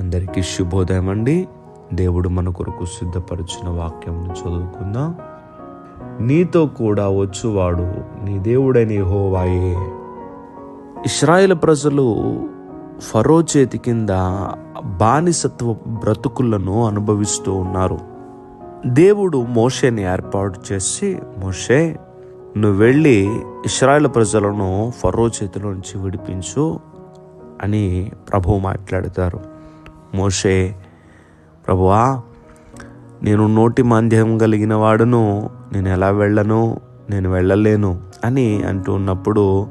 అందరికీ శుభోదయం అండి. దేవుడు మన కొరకు సిద్ధపరిచిన వాక్యం చదువుకుందాం. నీతో కూడా వచ్చువాడు నీ దేవుడని హోవాయే ఇస్రాయేల్ ప్రజలు ఫరో చేతి కింద బానిసత్వ బ్రతుకులను అనుభవిస్తూ ఉన్నారు. దేవుడు మోషేని ఏర్పాటు చేసి మోషే నువ్వు వెళ్ళి ఇస్రాయల్ ప్రజలను ఫరో చేతిలో నుంచి విడిపించు అని ప్రభువు మాట్లాడతారు. మోషే ప్రభువా నేను నోటి మాంద్యం కలిగిన వాడును. నేను ఎలా వెళ్ళను? నేను వెళ్ళలేను అని అంటూ ఉన్నప్పుడు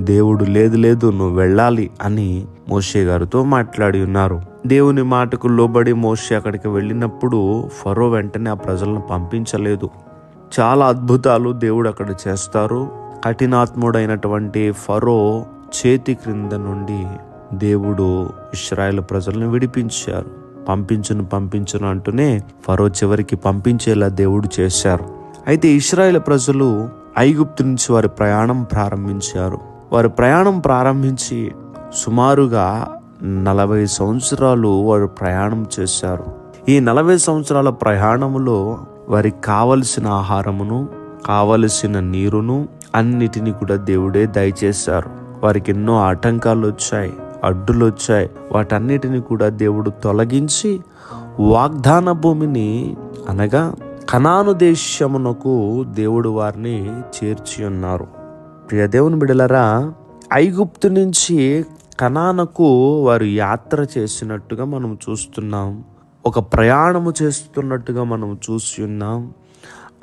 దేవుడు లేదు లేదు నువ్వు వెళ్ళాలి అని మోషే గారితో మాట్లాడి ఉన్నారు. దేవుని మాటకు లోబడి మోషే అక్కడికి వెళ్ళినప్పుడు ఫరో వెంటనే ఆ ప్రజలను పంపించలేదు. చాలా అద్భుతాలు దేవుడు అక్కడ చేస్తారు. కఠినాత్ముడైనటువంటి ఫరో చేతి క్రింద నుండి దేవుడు ఇస్రాయల్ ప్రజలను విడిపించారు. పంపించును పంపించును అంటూనే ఫరో చివరికి పంపించేలా దేవుడు చేశారు. అయితే ఇస్రాయేల్ ప్రజలు ఐగుప్తు నుంచి వారి ప్రయాణం ప్రారంభించారు. వారి ప్రయాణం ప్రారంభించి సుమారుగా నలభై సంవత్సరాలు వారు ప్రయాణం చేశారు. ఈ నలభై సంవత్సరాల ప్రయాణములో వారికి కావలసిన ఆహారమును కావలసిన నీరును అన్నిటిని కూడా దేవుడే దయచేశారు. వారికి ఎన్నో ఆటంకాలు వచ్చాయి. అడ్డులు వచ్చాయి వాటన్నిటిని కూడా దేవుడు తొలగించి వాగ్దాన భూమిని అనగా కనాను దేశమునకు దేవుడు వారిని చేర్చి ఉన్నారు. ప్రియ దేవుని బిడలరా ఐగుప్తు నుంచి కనానకు వారు యాత్ర చేసినట్టుగా మనం చూస్తున్నాం. ఒక ప్రయాణము చేస్తున్నట్టుగా మనం చూసి ఉన్నాం.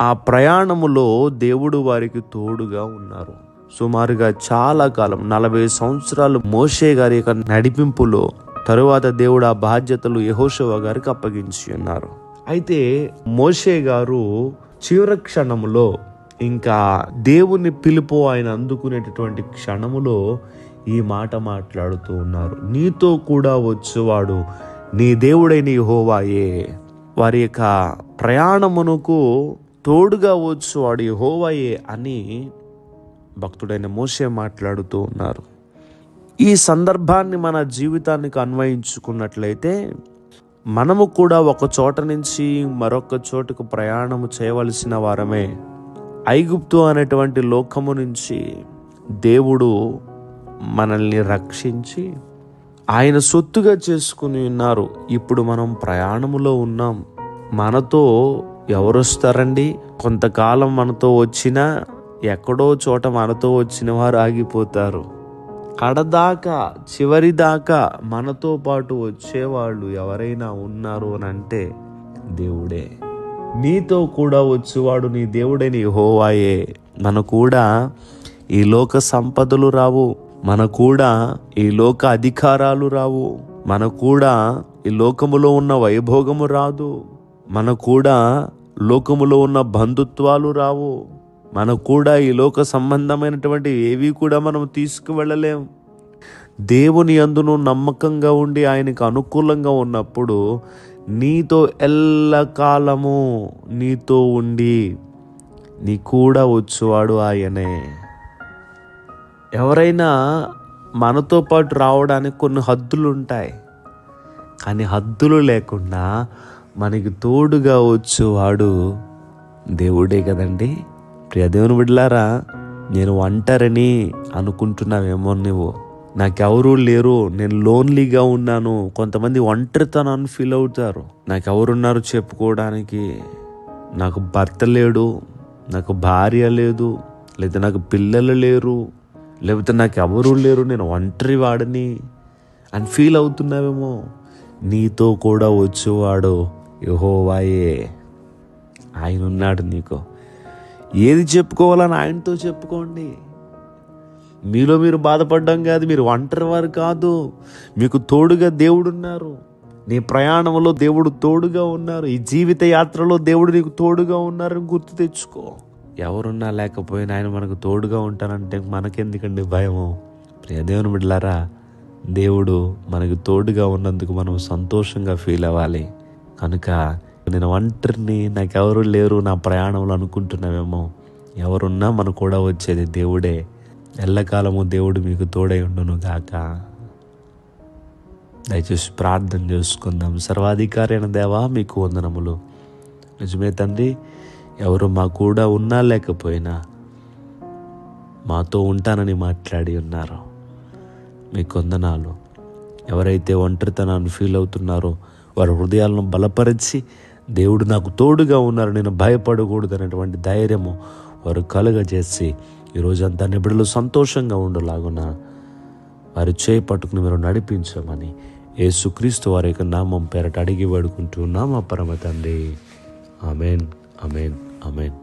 ఆ ప్రయాణములో దేవుడు వారికి తోడుగా ఉన్నారు. సుమారుగా చాలా కాలం నలభై సంవత్సరాలు మోషే గారి యొక్క నడిపింపులో తరువాత దేవుడు ఆ బాధ్యతలు యహోషవ గారికి అప్పగించి ఉన్నారు. అయితే మోషే గారు చివరి క్షణములో ఇంకా దేవుని పిలుపు ఆయన అందుకునేటటువంటి క్షణములో ఈ మాట మాట్లాడుతూ ఉన్నారు. నీతో కూడా వచ్చేవాడు నీ దేవుడైన హోవాయే వారి యొక్క ప్రయాణమునకు తోడుగా వచ్చేవాడు హోవాయే అని భక్తుడైన మోసే మాట్లాడుతూ ఉన్నారు. ఈ సందర్భాన్ని మన జీవితానికి అన్వయించుకున్నట్లయితే మనము కూడా ఒక చోట నుంచి మరొక చోటుకు ప్రయాణము చేయవలసిన వారమే. ఐగుప్తు అనేటువంటి లోకము నుంచి దేవుడు మనల్ని రక్షించి ఆయన సొత్తుగా చేసుకుని ఉన్నారు. ఇప్పుడు మనం ప్రయాణములో ఉన్నాం. మనతో ఎవరు వస్తారండి కొంతకాలం మనతో వచ్చినా ఎక్కడో చోట మనతో వచ్చిన వారు ఆగిపోతారు. కడదాకా చివరి దాకా మనతో పాటు వచ్చేవాళ్ళు ఎవరైనా ఉన్నారు అని అంటే దేవుడే నీతో కూడా వచ్చేవాడు నీ దేవుడే నీ హోవాయే మన కూడా ఈ లోక సంపదలు రావు. మన కూడా ఈ లోక అధికారాలు రావు. మన కూడా ఈ లోకములో ఉన్న వైభోగము రాదు. మన కూడా లోకములో ఉన్న బంధుత్వాలు రావు. మనకు కూడా ఈ లోక సంబంధమైనటువంటి ఏవి కూడా మనం తీసుకువెళ్ళలేము. దేవుని అందును నమ్మకంగా ఉండి ఆయనకు అనుకూలంగా ఉన్నప్పుడు నీతో ఎల్లకాలము నీతో ఉండి నీ కూడా వచ్చేవాడు ఆయనే. ఎవరైనా మనతో పాటు రావడానికి కొన్ని హద్దులు ఉంటాయి కానీ హద్దులు లేకుండా మనకి తోడుగా వచ్చేవాడు దేవుడే కదండీ. ప్రియ దేవుని బిడ్డలారా నేను ఒంటరిని అనుకుంటున్నావేమో నువ్వు నాకెవరూ లేరు నేను లోన్లీగా ఉన్నాను. కొంతమంది ఒంటరితనాన్ని ఫీల్ అవుతారు. నాకెవరున్నారు చెప్పుకోవడానికి? నాకు భర్త లేడు నాకు భార్య లేదు లేదా నాకు పిల్లలు లేరు లేకపోతే నాకు ఎవరూ లేరు నేను ఒంటరి వాడిని అని ఫీల్ అవుతున్నావేమో? నీతో కూడా వచ్చేవాడు యహోవాయే. ఆయన ఉన్నాడు నీకు. ఏది చెప్పుకోవాలని ఆయనతో చెప్పుకోండి. మీలో మీరు బాధపడ్డం కాదు మీరు ఒంటరి వారు కాదు. మీకు తోడుగా దేవుడు ఉన్నారు నీ ప్రయాణంలో దేవుడు తోడుగా ఉన్నారు. ఈ జీవిత యాత్రలో దేవుడు నీకు తోడుగా ఉన్నారని గుర్తు తెచ్చుకో. ఎవరున్నా లేకపోయినా ఆయన మనకు తోడుగా ఉంటానంటే మనకెందుకండి భయము? ప్రియదేవుని బిడ్డలారా దేవుడు మనకు తోడుగా ఉన్నందుకు మనం సంతోషంగా ఫీల్ అవ్వాలి. కనుక నేను ఒంటరిని నాకెవరు లేరు నా ప్రయాణంలో అనుకుంటున్నావేమో. ఎవరున్నా మన కూడా వచ్చేది దేవుడే. ఎల్లకాలము దేవుడు మీకు తోడై ఉండును గాక. దయచేసి ప్రార్థన చేసుకుందాం. సర్వాధికారి అయిన దేవా మీకు వందనములు. నిజమే తండ్రి ఎవరు మా కూడా ఉన్నా లేకపోయినా మాతో ఉంటానని మాట్లాడి ఉన్నారు. మీకు వందనాలు. ఎవరైతే ఒంటరితనాన్ని ఫీల్ అవుతున్నారో వారి హృదయాలను బలపరిచి దేవుడు నాకు తోడుగా ఉన్నారు నేను భయపడకూడదు అనేటువంటి ధైర్యము వారు కలుగజేసి ఈరోజంతా నిబిడలు సంతోషంగా ఉండలాగున వారి చేయి పట్టుకుని మీరు నడిపించమని యేసుక్రీస్తు వారి యొక్క నామం పేరట అడిగి వేడుకుంటున్నాం ఆ పరమ తండ్రి. Amen amen amen